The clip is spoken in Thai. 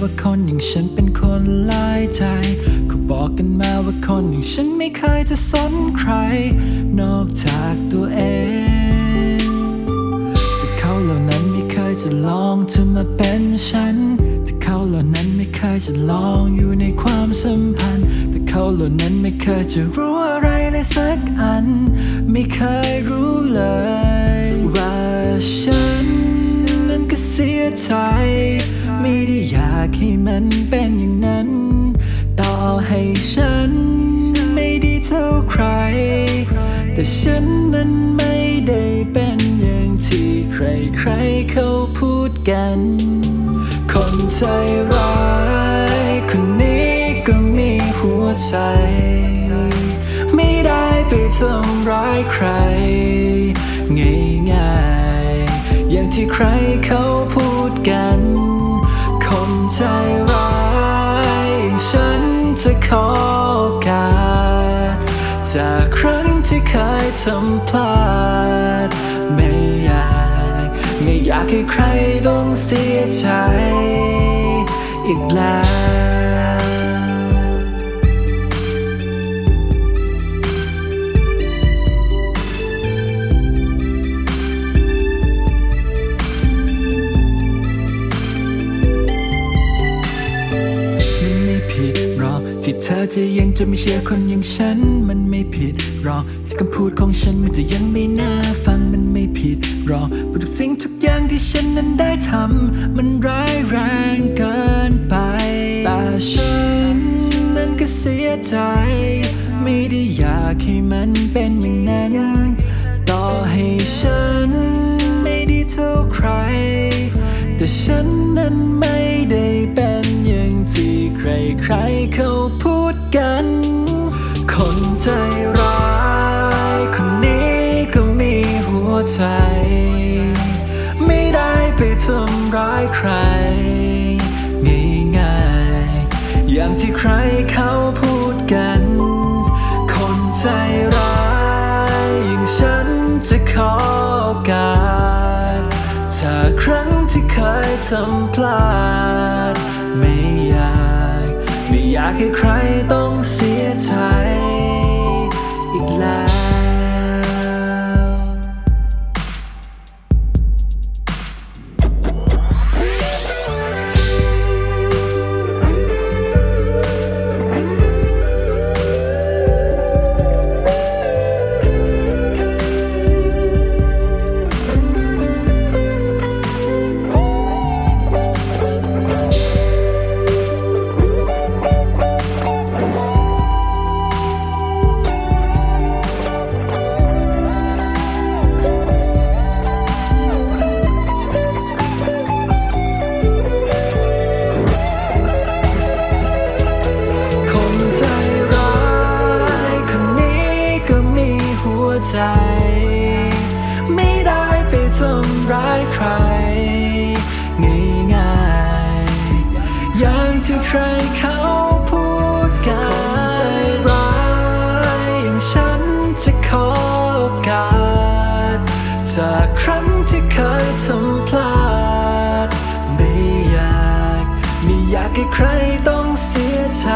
ว่าคนอย่างฉันเป็นคนลายใจเขาบอกกันมาว่าคนอย่างฉันไม่เคยจะสนใคร นอกจากตัวเองแต่เขาเหล่านั้นไม่เคยจะลองจะมาเป็นฉัน แต่เขาเหล่านั้นไม่เคยจะลองอยู่ในความสัมพันธ์ แต่เขาเหล่านั้นไม่เคยจะรู้อะไรเลยสักอัน ไม่เคยรู้เลย ว่าฉันนั้นก็เสียใจ ไม่ได้อยากให้มันเป็นอย่างนั้น ต่อให้ฉันไม่ดีเท่าใคร แต่ฉันนั้นไม่ได้เป็นอย่างที่ใครๆเขาพูดกัน คนใจร้ายคนนี้ก็มีหัวใจ ไม่ได้ไปทำร้ายใคร ง่ายๆ อย่างที่ใครเขา ขอโอกาสจากครั้งที่เคยทำพลาด ไม่อยาก ไม่อยากให้ใครต้องเสียใจ อีกแล้ว ที่เธอจะยังจะไม่เชื่อคนอย่างฉัน มันไม่ผิดหรอกที่คำพูดของฉันมันจะยังไม่น่าฟังมันไม่ผิดหรอกเพราะทุกสิ่งทุกอย่างที่ฉันนั้นได้ทำมันร้ายแรงเกินไปแต่ฉันนั้นก็เสียใจ ไม่ได้อยากให้มันเป็นอย่างนั้น ต่อให้ฉันไม่ดีเท่าใคร แต่ฉันนั้นไม่ ใจ ไม่ได้ไปทำร้ายใคร ง่ายๆอย่างที่ใครเขาพูดกัน คนใจร้ายอย่างฉันจะขอโอกาสจาครั้งที่เคยทำพลาด ง่ายๆ อย่างที่ใครเขาพูดกันคนใจร้ายอย่างฉันจะขอโอกาส จากครั้งที่เคยทำพลาด ไม่อยาก ไม่อยากให้ใครต้องเสียใจ